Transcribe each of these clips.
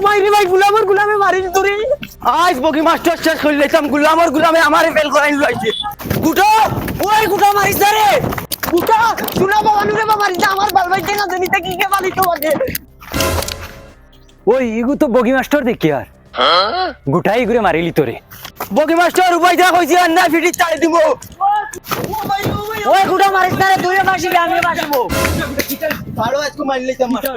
ভাই রে ভাই গুলামর গুলামে মারি তোরে আজ মাস্টার লাইতাম গুলামর গুলামে আমারে করাই গুটো ওই গুটো মারিস রে গুটো শুনা বাবা মারিস আমার বাল ভাই জানি তা কি কে বালি তোমাকে ওই ইগু তো বগি মাস্টার দেখি আর গুটাই ঘুরে মারিলি তোরে বগি মাস্টার উপায় যা কইছি আর না ফিটি দিব ওই গুটো মারিস না রে ভালো আজকে মাস্টার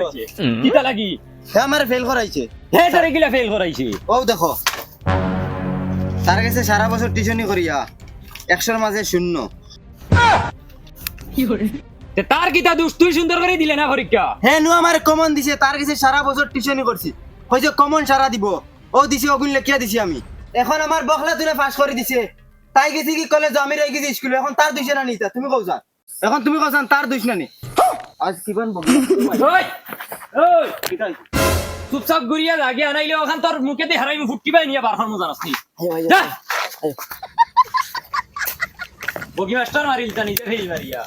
কিতা লাগি? হ্যাঁ আমার ফেল করাইছে। হে তোরে গিলা ফেল করাইছি। ও দেখো তার কাছে সারা বছর টিউশনি করিয়া একশোর মাঝে শূন্য। তে তার কিতা দোষ? তুই সুন্দর করে দিলে না পরীক্ষা? হ্যাঁ নু আমার কমন দিছে তার কাছে সারা বছর টিউশনি করছি। হয়তো কমন সারা দিব। ও দিছে ওগুন লেখিয়া দিছি আমি? এখন আমার বখলা তুলে পাস করে দিছে। তাই গেছি কি কলেজ আমি রয়ে গেছি স্কুলে এখন তার দুইশ না নিতা তুমি কৌসান এখন তুমি কৌসান তার দুইশ না নি। আজ বকি ওই ওই চুপচাপ ঘুরিয়া লাগে আনাইলে ওখান তোর মুখে দিয়ে হারাইমি ফুটকি পাই নিয়ে বারবার মজা নাসনি যা। বগি মাস্টার মারিল তা নিজে ফেল মারিয়া।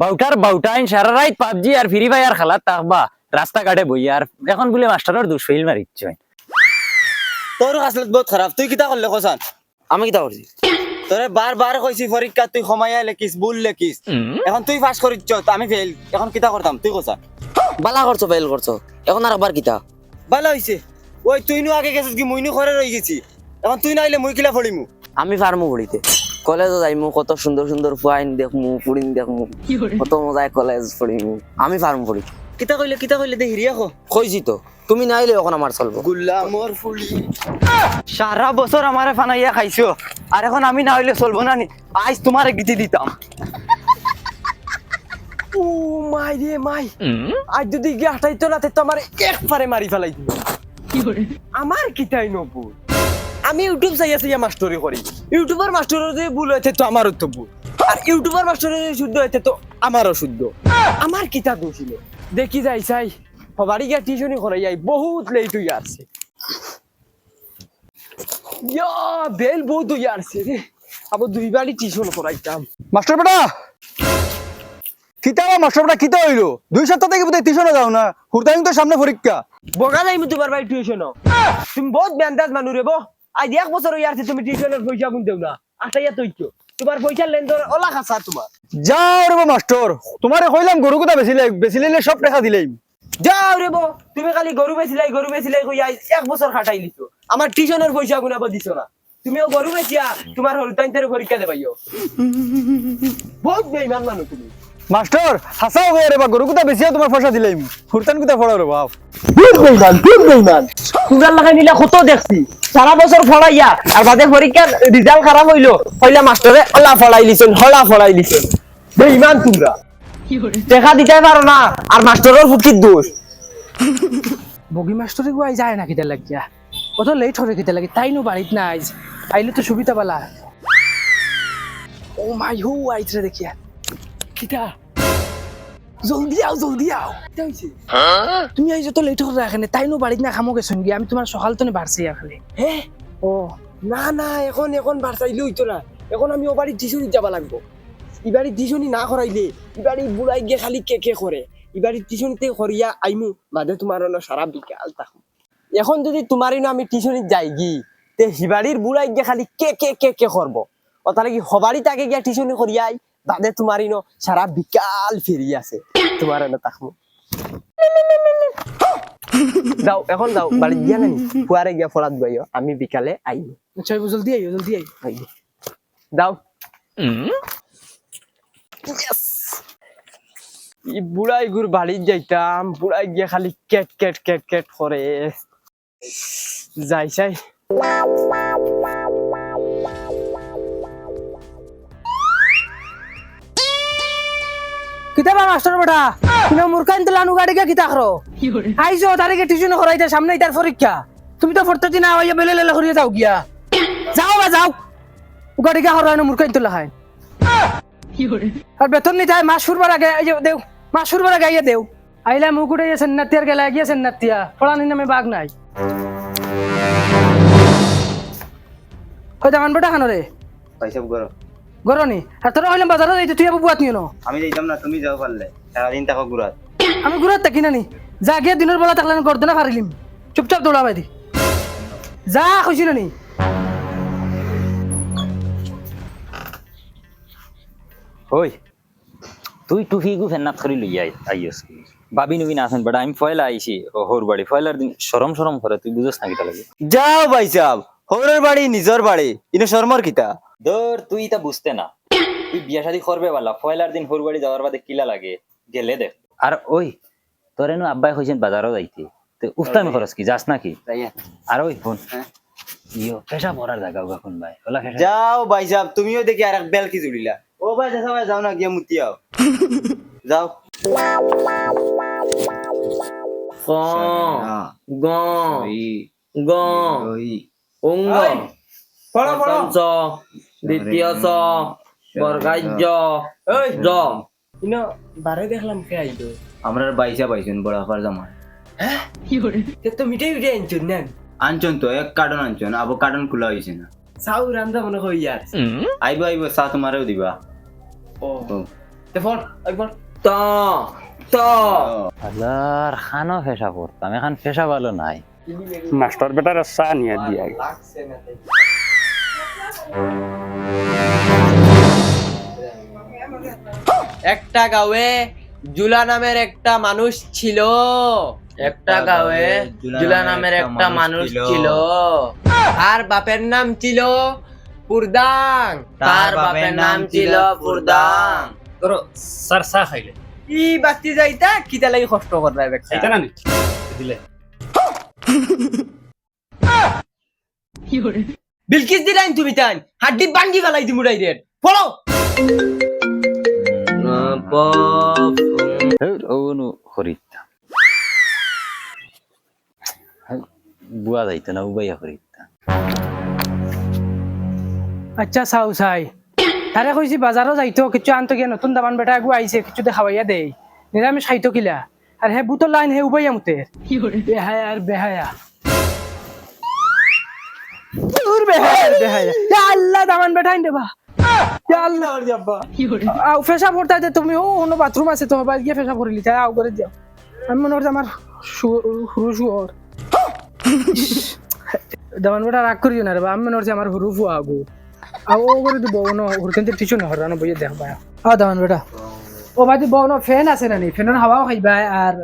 বাউটার বাউটাইন সারা রাত পাবজি আর ফ্রি ফায়ার খেলা তাকবা রাস্তাঘাটে বই আর এখন বলে মাস্টারের দুষ ফেল মারিচ্ছ তোর আসলত বহুত খারাপ তুই কিতা করলে কৌসান আমি কিটা করছি? তোরে বার বার কইছি পরীক্ষা তুই সময়া লেখিস ভুল লেখিস। এখন তুই পাস করিচ্ছ আমি ফেল এখন কিতা করতাম তুই কৌসান বালা করছ ফেল করছ। এখন আর একবার কিটা ভালো হইছে। ওই তুই নু আগে গেছিস কি মুই নু ঘরে রয়ে গেছি। এখন তুই নাইলে মুই কিলা ফড়িমু আমি পারমু পড়িতে কলেজও যাইমু কত সুন্দর সুন্দর ফুয়াইন দেখমু পুরিন দেখমু কত মজায় কলেজ পড়িমু আমি পারমু পড়িতে কিতা কইলে কিতা কইলে দে হিরিয়া কো কইছি তো তুমি নাইলে এখন আমার চলবো। গুলামর ফুলি। সারা বছর আমারে ফানাইয়া খাইছো। আর এখন আমি না হইলে চলবো না আজ তোমারে গিতি দিতাম। ও মাই রে মাই। আজ যদি গিয়ে হাঁটাইতো না তো আমার একবারে মারি ফেলাই দিল আমার কিতাই নবু। আমি ইউটিউব চাইয়া চাইয়া মাস্টরি করি। ইউটিউবার মাস্টরের যে ভুল হয়েছে তো আমারও তো ভুল। আর ইউটিউবার মাস্টরের যে শুদ্ধ হয়েছে তো আমারও শুদ্ধ। আমার কিতা দোষ দেখি যাই চাই। সবারই গিয়া টিউশনি করাই যাই বহুত লেট হয়ে আসছে। বহুত হয়ে আসছে রে। আবার দুই বাড়ি টিউশন করাইতাম মাস্টার বেটা! কিতা মাস্টার বেটা কিতা হইল? দুই সপ্তাহ থেকে বোধহয় টিউশনে যাও না। হুরতাইম তো সামনে পরীক্ষা। বগা যাইমু তোমার বাড়ি টিউশন তুমি বহুত বেন্দাজ মানুষ রে বো। আজ এক বছর হয়ে আসছে তুমি টিউশনের পয়সা গুন দেও না। আটাইয়া তৈছো তোমার পয়সার লেনদেন ওলা খাসা তোমার। যাও রে বা মাস্টার তোমারে কইলাম গরু কথা বেচিলে? বেচিলে সব টাকা দিলেই। যাও রে বো তুমি খালি গরু বেচিলাই গরু বেচিলাই কই আজ এক বছর খাটাই লিছো। আমার টিউশনের পয়সা গুনাব দিছো না। তুমিও গরু বেচিয়া তোমার হলতাইন তেরে পরীক্ষা দেবাইও বহুত বেইমান মানুষ তুমি। মাস্টার হাসাও গো রে বা গরু কথা বেচিয়া তোমার পয়সা দিলেই হুরতান কথা ফড়া রে বাপ। সুগার লাগাই নিলে কত দেখছি। সারা বছর ফড়াইয়া আর বাদে পরীক্ষার রেজাল্ট খারাপ হইল হইলা মাস্টারে ওলা ফড়াই লিছেন হলা ফড়াই লিছেন। বেইমান তোমরা। দেখা দিতে পারো না আর মাস্টারের ফুকির দোষ। বগি মাস্টরে গুয়াই যায় না কিতা লাগিয়া? কত লেট হবে কিতা লাগে তাই নো বাড়িত না আইজ। আইলে তো সুবিধা পালা। ও মাই হু আইতরে দেখিয়া। কিতা? জলদি আও জলদি আও। তুমি আইজ তো লেট রাখেনে তাই নো বাড়িত না খামো গেছন গিয়া আমি তোমার সকাল তো বাড়ছে খালি হে? ও। না না এখন এখন বাড়াইলে হইতো না। এখন আমি ও বাড়ি টিউশনি যাবা লাগবো। ইবাড়ি টিউশনি না করাইলে ইবাড়ি বুড়াই গিয়ে খালি কে কে করে? ইবাড়ি টিউশনিতে করিয়া আইমু বাদে তোমার সারা বিকাল তাহু এখন যদি তোমার ইনো আমি টিউশনি যাই গি তে হিবাড়ির বুড়াই গিয়ে খালি কে কে কে কে করব? ও তাহলে কি হবারই তাকে গিয়া টিউশনি করিয়াই? বাদে তোমার ইনো সারা বিকাল ফিরি আছে। তোমার এনে তাকমু যাও এখন যাও বাড়ি গিয়া নানি। ফুয়ারে গিয়া ফড়াত গাইও আমি বিকালে আইমু আচ্ছা জলদি আইও জলদি আইও। দাও Yes! ই বুড়াই গুর বাড়ি যাইতাম বুড়াই গিয়া খালি কেট কেট কেট কেট করে। যাই চাই কিতা বা মাস্টার বেটা? তুমি মূর্খাইন তো লানু গাড়ি কিতা করো? আইছো তারিখে টিউশন করাইতে সামনে তার পরীক্ষা তুমি তো পড়তে দিন আইয়া বেলে লেলে করিয়ে যাও গিয়া। যাও বা যাও। গাড়ি কা হরাই না মূর্খাইন তো লাহাই আর বেতন নিতে হয় মাস ফুরবার আগে দেও মাস ফুরবার আগে আইয়া দেও আইলা মুখ উঠে গেছেন নাতিয়ার গেলে গিয়েছেন নাতিয়া পড়ানি নামে বাঘ নাই। হয়তো আনবোটা খানো রে? পয়সা করো গরনি আর তোরা হইলাম বাজারে যাইতে তুই আবার বুয়াত নিও না আমি যাইতাম না তুমি যাও পারলে সারাদিন তাকো ঘুরাত আমি ঘুরাত থাকি নানি যা গিয়ে দিনের বেলা থাকলে আমি গর্দনা ফারিলিম চুপচাপ দৌড়া বাইদি। যা কইছি না? নি ওই তুই টুফি গু ফেন্নাত করি লইয়া আইস ভাবি নবী না আছেন বেটা আমি ফয়লা আইছি হোর বাড়ি। ফয়লার দিন সরম সরম করে তুই বুঝস না কিতা লাগে। যাও ভাই সাহেব হরের বাড়ি নিজর বাড়ি ইনো শর্মর কিতা। ধর তুই তা বুঝতে না। তুই বিয়া শাদি করবে বালা ফয়লার দিন হোর বাড়ি যাওয়ার বাদে কিলা লাগে গেলে দেখ। আর ওই তোর এনু আব্বাই কইছেন বাজারও যাইতে তো উফতামি খরচ কি যাস নাকি? আর ওই ফোন। ইয়ো পেশা পড়ার জায়গা ওগা কোন ভাই ওলা যাও ভাই সাহেব তুমিও দেখি আর এক বেলকি জুড়িলা। ও ভাই যাও না গিয়ে মুতি আও। যাও। ক গ গ পড়ো প্রথম চ দ্বিতীয় চ বর্গাজ্য জ বারে দেখলাম কে আইলো আমরা বাইসা পাইছেন বড় আফার জামাই তে তো মিটাই উঠে আনছো না আনছন তো এক কার্টন আনছন আবো কার্টন খোলা হয়েছে না চাউ রান্দা মনে কই ইয়ার আইব আইব চা তোমারেও দিবা ও। তে ফোন একবার ত আল্লাহর খানো পড়তাম এখন পেশা ভালো নাই। মাস্টার বেটার চা নিয়ে দিয়া। একটা গাঁয়ে জুলা নামের একটা মানুষ ছিল। একটা গাঁয়ে জুলা নামের একটা মানুষ ছিল। আর বাপের নাম ছিল পুরদাং। তার বাপের নাম ছিল পুরদাং। ধরো স্যার চা খাইলে। ই বাতি যাইতা কিতা লাগি কষ্ট করবে বেটা খাইতে না দিলে। বিলকিস দিলাইন তুমি তাই হাড্ডি বাঙ্গি ফেলাই দিমু ডাইরেক্ট। ফলো! ওনু খরিদতাম বুয়া যাইতো না উবাইয়া খরিদতাম আচ্ছা চাও চাই। তারে কইছি বাজারও যাইতো কিছু আনতো গিয়া নতুন দামান বেটা আগু আইছে কিছু দে খাওয়াইয়া দেই নিরামিষ খাইতো কিলা আর হে বুতর লাইন হে উবাইয়া মুতে। বেহায়া আর বেহায়া। দূর বেহায়া আর বেহায়া। ইয়া আল্লাহ দামান বেটা আইন দেবা। ইয়া আল্লাহ। ফেসা পড়তা যে তুমি ও অন্য বাথরুম আছে তো হবার গিয়ে ফেসা পড়লি তাই আও করে যাও। আমি মনে হচ্ছে আমার হুরু শুয়োর দামান বেটা রাগ করিও না রে আমি মনে হচ্ছে আমার হুরু ফুয়া আগু করে দিব ন হুরকেন্তে টিচু না হরানো বইয়ে দেখ ভাই আ দামান বেটা। ও বাদি বউ ন ফ্যান আছে না নি ফ্যানের হাওয়াও খাইবা আর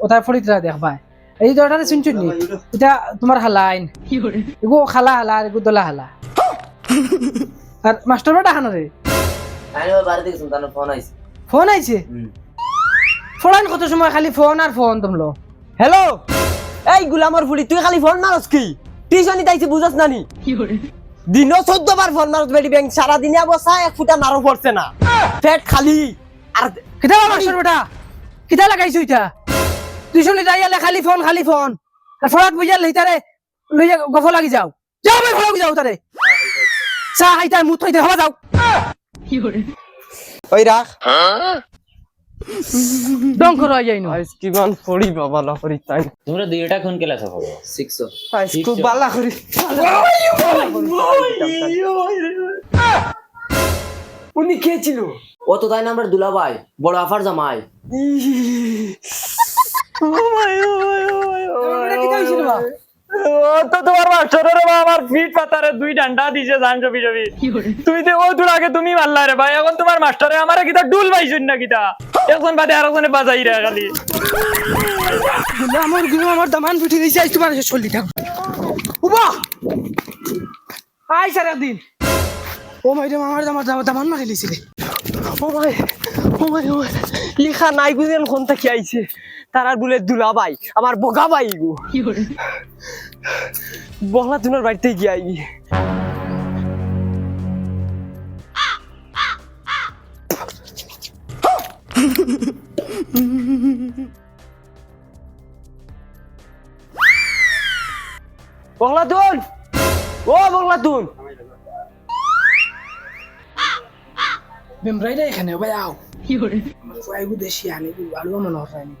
ওটার ফলিতরা দেখ ভাই এই দরটারে শুনছো নি? এটা তোমার হালাইন এগো খালা হালা আর এগো দলা হালা। আর মাস্টার বেটা রে ফোন আইছে ফোন আইছে ফোন কত সময় খালি ফোন আর ফোন তোমলো হ্যালো এই গুলামর ফুলি তুই খালি ফোন মারস কি? টিউশনি তাইছি বুঝস নানি? দিন চোদ্দ বার ফোন মারস বেটি ব্যাংক সারা দিনে অবস্থা এক ফুটা নারো পড়ছে না। পেট খালি। আর কিতা মাস্টার বেটা কিতা লাগাইছো ইটা টিউশন যাইয়ালে খালি ফোন খালি ফোন। আর ফোনাত বুঝাল লইতারে লইয়া গফ লাগি যাও। যাও ভাই ফোন যাও তারে চা হাইতা মুত হইতে হবা যাও। ওই রাখ ডং করো আইয়াই নো আইস কি গান পড়ি বাবা লা পড়ি তাই তোমরা দুইটা কোন ক্লাসে পড়ো আইস খুব বালা করি উনি কে ছিল ও তো তাই না আমরা দুলাভাই বড় আফার জামাই। কিতা হইছিল বা ও তো তোমার মাস্টারের বা আমার ফিট পাতারে দুই ডান্ডা দিছে জান জবি জবি তুই তো ও দূর আগে তুমি মারলা রে ভাই এখন তোমার মাস্টারে আমারে কিতা ডুল পাইছুন না কিতা এখন বাদে আর একজনে বাজাই রে খালি। বলে আমারগুলো আমার দামান ফুটি দিছে আজ তোমার করলি থাক উবা! আই স্যার একদিন ও মাইরে আমার দামান দামান মারি লিছিলে ও ভাই ও ভাই ও ভাই লিখা নাই বুঝেন কোন থেকে আইছে। তারার বলে দুলাভাই আমার বোকা ভাই গো। বহলা তুনার বাড়িতে গিয়ে আই বহলা তুন ও বহলা তুন বেমরাই রে এখানে ভাই আও। কি করে? ফুয়াইগু দেশি আনি আলু মনে হয়নি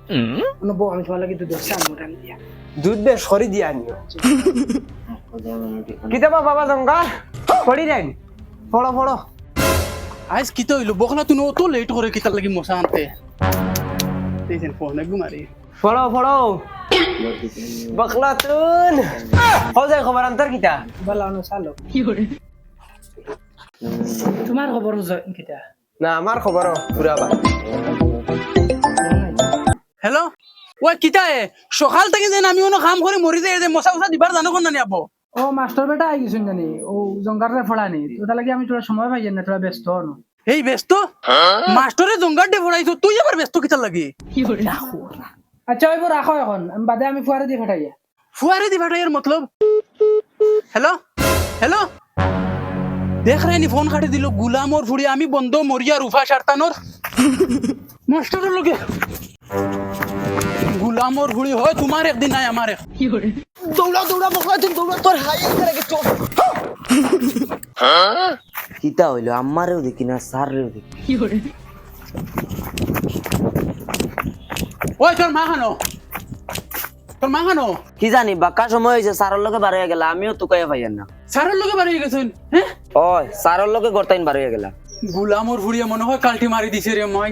মনে বউ আমি তোমার লাগে দুধ চাল মোটান দিয়া। দুধ বেশ সরি দিয়া নিও কিতাবা বাবা জঙ্গার পড়ি যাই পড়ো পড়ো আজ কিতা হইল বকলা তুই তো লেট করে কিতা লাগি মশা আনতে। দিছেন ফোন একদম মারি পড়ো পড়ো বখলাতুন হজাই খবর আন্তর কিতা? বালা অনো চালো। তোমার খবর কিতা? না আমার খবর পুরা বা হেল্ল' ঐ কিতা এ সকাল থেকে যেন আমি কোনো কাম কৰি মৰি যায় যে মশা উচা দিবাৰ জানো কোন নানি আব? ও মাস্টার বেটা আই গেছুন জানি। ও জঙ্গারে ফড়ানি তোটা লাগি আমি তোরা সময় পাই না তোরা ব্যস্ত হন এই ব্যস্ত? মাষ্টৰে জংগাৰ দে ভৰাইছো তুই এবাৰ ব্যস্ত কিতা লাগি? আচ্ছা ওইব রাখো এখন। বাদে আমি ফুয়ারে দিয়ে। ফেটাই ফুৱাৰে দিবা ইয়াৰ মতলব? হেল্ল' হেল্ল' দেখ রে নি ফোন কাটি দিল। গুলামর ফুড়ি আমি বন্ধ মরিয়া রুফা সারতানোর মাস্টারের লগে। গুলামর ফুড়ি হয় তোমার একদিন নাই আমার এক দৌড়া দৌড়া বকলা তুই দৌড়া তোর হাই করে কিতা হইল? আমারেও দেখি না স্যারেও দেখি ওই তোর মা খানো। তোর মা খানো? কি জানি বাক্কা সময় হয়েছে স্যারের লগে বার হয়ে গেলা আমিও তো কয়ে পাইয়ান না। সারের লগে বাড়ি গেছেন হ্যাঁ ওই স্যারের লগে গড়তাইন বার হয়ে গেলা গুলামর ফুড়িয়ে মনে হয় কালটি মারি দিছে রে মাই।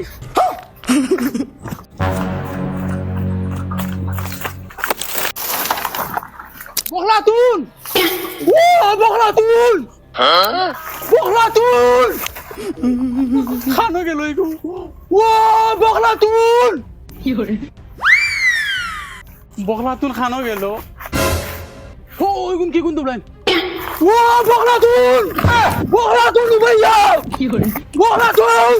ও বখলাতুন বখলাতুন খানো গেল এগো ও বখলাতুন বখলাতুন খানো গেল। ও ওই গুণ কি গুণ দুবলাই ও বখলাতুন বখলাতুন ভাইয়া বখলাতুন